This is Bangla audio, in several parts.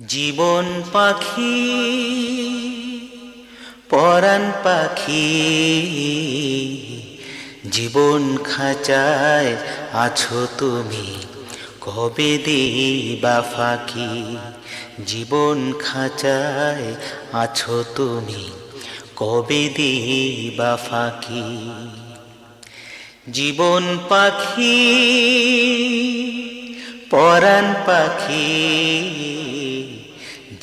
জীবন পাখি, পরাণ পাখি, জীবন খাঁচায় আছো তুমি, কবে দিবা ফাঁকি? জীবন খাঁচায় আছো তুমি, কবে দিবা ফাঁকি? জীবন পাখি, পরাণ পাখি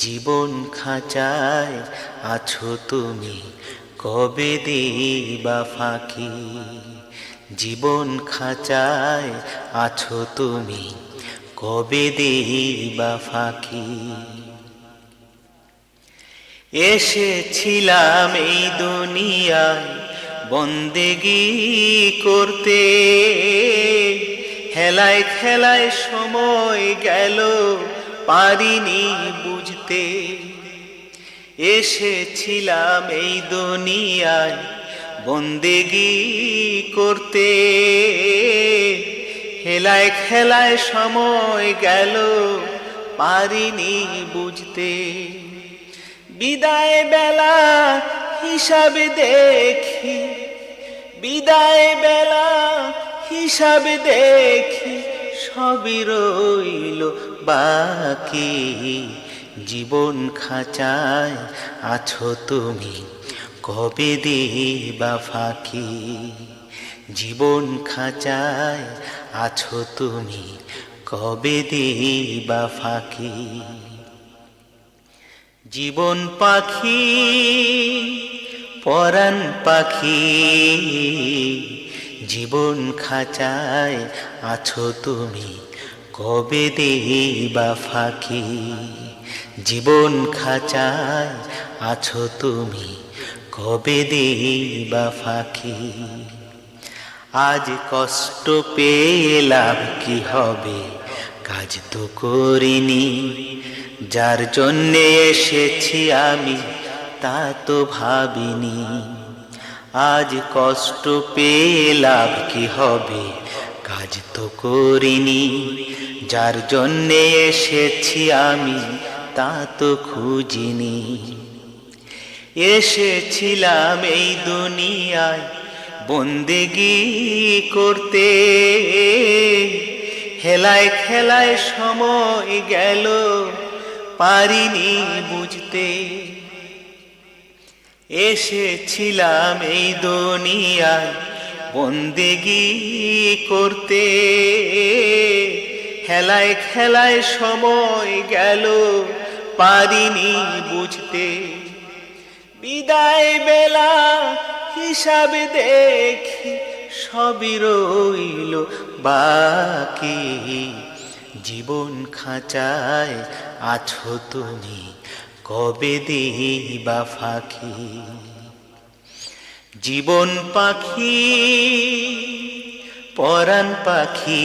জীবন খাঁচায় আছো তুমি, কবে দিবা ফাঁকি? জীবন খাঁচায় আছো তুমি, কবে দিবা ফাঁকি? এসেছিলাম এই দুনিয়ায় বন্দেগি করতে। হেলায় খেলায় সময় গেল পারিনি বুঝতে। এসেছিলাম এই দুনিয়ায় বন্দেগি করতে। হেলায় খেলায় সময় গেল, পারিনি বুঝতে। বিদায় বেলা হিসাবে দেখি, বিদায় বেলা হিসাবে দেখি। সবই রইল বাকি। জীবন খাঁচায় আছো তুমি, কবে দিবা ফাঁকি? জীবন খাঁচায় আছো তুমি, কবে দিবা ফাঁকি? জীবন পাখি, পরাণ পাখি জীবন খাঁচায় আছো তুমি, কবে দিবা ফাঁকি? জীবন খাঁচায় আছো তুমি, কবে দিবা ফাঁকি? আজ কষ্ট পেয়ে লাভ কি হবে? কাজ তো করিনি, যার জন্যে এসেছি আমি, তা তো ভাবিনি। আজ কষ্ট পেয়ে লাভ কি হবে? কাজ তো করিনি, যার জন্যে এসেছি আমি, তা তো খুঁজিনি। এসেছিলাম এই দুনিয়ায়, বন্দেগি করতে। হেলায় খেলায় সময় গেল, পারিনি বুঝতে। এসেছিলাম এই দুনিয়ায় বন্দেগি করতে। খেলায় খেলায় সময় গেল, পারিনি বুঝতে। বিদায় বেলা হিসাবে দেখি সবই রইল বাকি। জীবন খাঁচায় আছো তুমি কবে দেহি বা ফাঁকি? জীবন পাখি, পরাণ পাখি,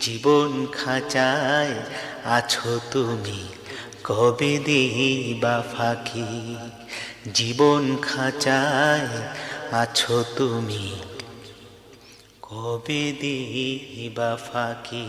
জীবন খাঁচায় আছো তুমি কবে দিবা ফাঁকি? জীবন খাঁচায় আছো তুমি কবে দিবা ফাঁকি?